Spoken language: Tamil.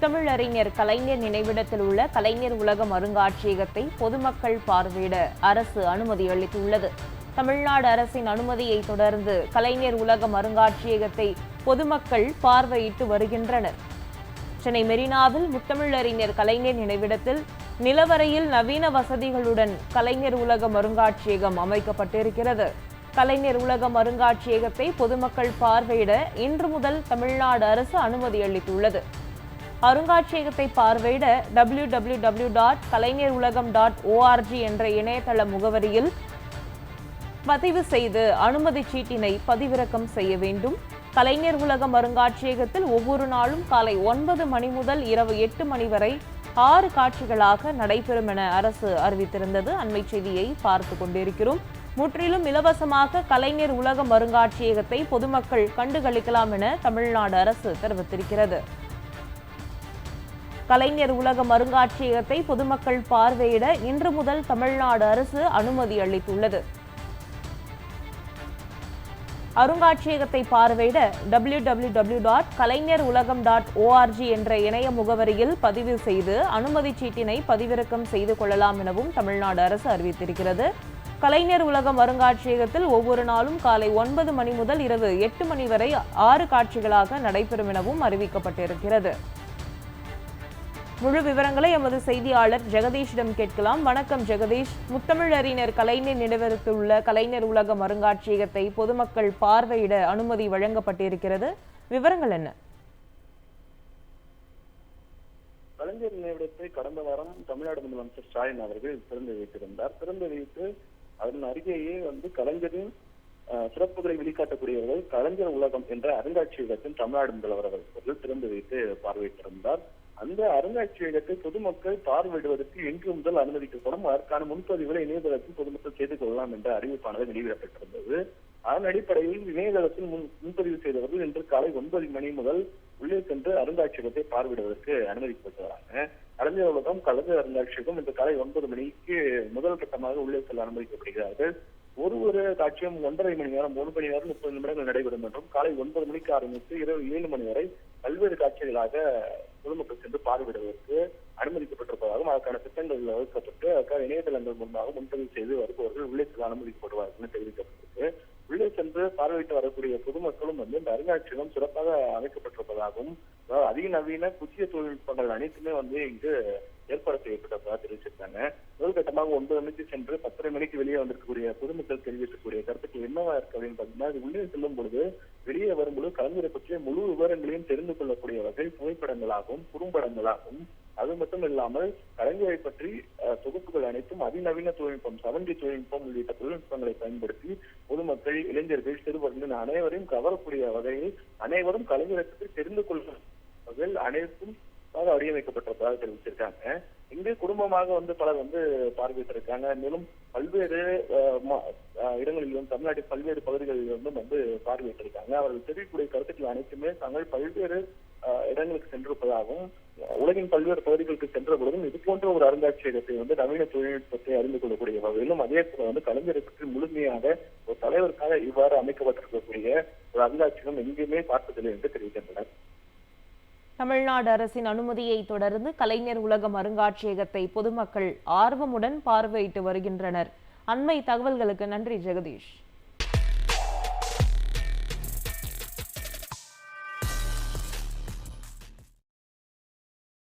தமிழறிஞர் கலைஞர் நினைவிடத்தில் உள்ள கலைஞர் உலகம் அருங்காட்சியகத்தை பொதுமக்கள் பார்வையிட அரசு அனுமதி அளித்துள்ளது. தமிழ்நாடு அரசின் அனுமதியை தொடர்ந்து கலைஞர் உலகம் அருங்காட்சியகத்தை பொதுமக்கள் பார்வையிட்டு வருகின்றனர். சென்னை மெரினாவில் முத்தமிழறிஞர் கலைஞர் நினைவிடத்தில் நிலவரையில் நவீன வசதிகளுடன் கலைஞர் உலகம் அருங்காட்சியகம் அமைக்கப்பட்டிருக்கிறது. கலைஞர் உலகம் அருங்காட்சியகத்தை பொதுமக்கள் பார்வையிட இன்று முதல் தமிழ்நாடு அரசு அனுமதி அளித்துள்ளது. அருங்காட்சியகத்தை பார்வையிட W W W dot Kalaignar Ulagam dot O R G என்ற இணையதள முகவரியில் பதிவு செய்து அனுமதி சீட்டினை பதிவிறக்கம் செய்ய வேண்டும். கலைஞர் உலகம் அருங்காட்சியகத்தில் ஒவ்வொரு நாளும் காலை ஒன்பது மணி முதல் இரவு எட்டு மணி வரை ஆறு காட்சிகளாக நடைபெறும் என அரசு அறிவித்திருந்தது. அண்மை செய்தியை பார்த்து கொண்டிருக்கிறோம். முற்றிலும் இலவசமாக கலைஞர் உலகம் அருங்காட்சியகத்தை பொதுமக்கள் கண்டுகளிக்கலாம் என தமிழ்நாடு அரசு தெரிவித்திருக்கிறது. கலைஞர் உலகம் அருங்காட்சியகத்தை பொதுமக்கள் பார்வையிட இன்று முதல் தமிழ்நாடு அரசு அனுமதி அளித்துள்ளது. அருங்காட்சியகத்தை பார்வையிட W W W dot Kalaignar Ulagam dot O R G என்ற இணைய முகவரியில் பதிவு செய்து அனுமதி சீட்டினை பதிவிறக்கம் செய்து கொள்ளலாம் எனவும் தமிழ்நாடு அரசு அறிவித்திருக்கிறது. கலைஞர் உலகம் அருங்காட்சியகத்தில் ஒவ்வொரு நாளும் காலை ஒன்பது மணி முதல் இரவு எட்டு மணி வரை ஆறு காட்சிகளாக நடைபெறும் எனவும் அறிவிக்கப்பட்டிருக்கிறது. முழு விவரங்களை எமது செய்தியாளர் ஜெகதீஷிடம் கேட்கலாம். வணக்கம் ஜெகதீஷ். முத்தமிழறிஞர் கலைஞர் நிலவரத்துள்ள உள்ள கலைஞர் உலகம் அருங்காட்சியகத்தை பொதுமக்கள் பார்வையிட அனுமதி வழங்கப்பட்டிருக்கிறது. விவரங்கள் என்ன? கலைஞர் நினைவிடத்தை கடந்த வாரம் தமிழ்நாடு முதலமைச்சர் ஸ்டாலின் அவர்கள் திறந்து வைத்திருந்தார். திறந்து வைத்து அதன் அருகேயே வந்து கலைஞரின் சிறப்புகளை வெளிக்காட்டக்கூடியவர்கள் கலைஞர் உலகம் என்ற அருங்காட்சியகத்தின் தமிழ்நாடு முதல்வர் அவர்கள் திறந்து வைத்து பார்வையிட்டிருந்தார். அந்த அருங்காட்சியகத்தை பொதுமக்கள் பார்வையிடுவதற்கு இன்று முதல் அனுமதிக்கப்படும். அதற்கான முன்பதிவுகளை இணையதளத்தில் பொதுமக்கள் செய்து கொள்ளலாம் என்ற அறிவிப்பானது வெளியிடப்பட்டிருந்தது. அதன் அடிப்படையில் இணையதளத்தில் முன் முன்பதிவு செய்தவர்கள் இன்று காலை ஒன்பது மணி முதல் உள்ளே சென்று அருங்காட்சியகத்தை பார்வையிடுவதற்கு அனுமதிக்கப்பட்டு வராங்க. கலைஞர் உலகம் கலைஞர் அருங்காட்சியகம் இன்று காலை ஒன்பது மணிக்கு முதல் கட்டமாக உள்ளே செல்ல அனுமதிக்கப்படுகிறார்கள். ஒரு ஒரு காட்சியும் ஒன்றரை மணி நேரம் ஒரு மணி நேரம் முப்பது நிமிடங்கள் நடைபெறும் என்றும் காலை ஒன்பது மணிக்கு ஆரம்பித்து இரவு ஏழு மணி வரை பல்வேறு காட்சிகளாக பொதுமக்கள் சென்று பார்வையிடுவதற்கு அனுமதிக்கப்பட்டிருப்பதாகவும் அதற்கான திட்டங்கள் வகுக்கப்பட்டு அதற்கான இணையதளங்கள் மூலமாக முன்பதிவு செய்து வருபவர்கள் உள்ளே செல்ல அனுமதிக்கப்படுவார்கள் என தெரிவிக்கப்பட்டிருக்கு. உள்ளே சென்று பார்வையிட்டு வரக்கூடிய பொதுமக்களும் வந்து இந்த அருங்காட்சியகம் சிறப்பாக அமைக்கப்பட்டிருப்பதாகவும் அதாவது அதிநவீன புதிய தொழில்நுட்பங்கள் அனைத்துமே வந்து இங்கு ஏற்பாடு செய்யப்பட்டதாக தெரிவிச்சிருக்காங்க. முதல் கட்டமாக ஒன்பது மணிக்கு சென்று பத்தரை மணிக்கு வெளியே வந்திருக்கக்கூடிய பொதுமக்கள் தெரிவிக்கக்கூடிய கருத்துக்கள் என்னவா இருக்கு அப்படின்னு பாத்தீங்கன்னா அது உள்ளே செல்லும் பொழுது வெளியே வரும்பொழுது கலைஞரை பற்றிய முழு விவரங்களையும் தெரிந்து கொள்ளக்கூடிய வகை புகைப்படங்களாகவும் குறும்படங்களாகவும் அது மட்டும் இல்லாமல் கலைஞரை பற்றி அஹ், தொகுப்புகள் அனைத்தும் அதிநவீன தொழில்நுட்பம் செவன்டி தொழில்நுட்பம் உள்ளிட்ட தொழில்நுட்பங்களை பயன்படுத்தி பொதுமக்கள் இளைஞர்கள் சிறுவர்கள் அனைவரையும் கவரக்கூடிய வகையில் அனைவரும் கலைஞரை பற்றி தெரிந்து கொள்ளும் வகையில் அனைத்தும் அதாவது வடிவமைக்கப்பட்டிருப்பதாக தெரிவிச்சிருக்காங்க இங்கு குடும்பமாக வந்து பலர் வந்து பார்வையிட்டு இருக்காங்க மேலும் பல்வேறு இடங்களிலும் தமிழ்நாட்டின் பல்வேறு பகுதிகளிலிருந்தும் வந்து பார்வையிட்டு இருக்காங்க அவர்கள் தெரிவிக்கக்கூடிய கருத்துக்கள் அனைத்துமே தாங்கள் பல்வேறு இடங்களுக்கு சென்றிருப்பதாகவும் உலகின் பல்வேறு பகுதிகளுக்கு சென்ற பொழுதும் இது போன்ற ஒரு அருங்காட்சியகத்தை வந்து நவீன தொழில்நுட்பத்தை அறிந்து கொள்ளக்கூடிய வகையிலும் அதே போல வந்து கலைஞருக்கு முழுமையாக ஒரு தலைவருக்காக இவ்வாறு அமைக்கப்பட்டிருக்கக்கூடிய ஒரு அருங்காட்சியகம் எங்கேயுமே பார்த்ததில்லை என்று தெரிவிக்கின்றனர். தமிழ்நாடு அரசின் அனுமதியை தொடர்ந்து கலைஞர் உலகம் அருங்காட்சியகத்தை பொதுமக்கள் ஆர்வமுடன் பார்வையிட்டு வருகின்றனர். அண்மை தகவல்களுக்கு நன்றி ஜெகதீஷ்.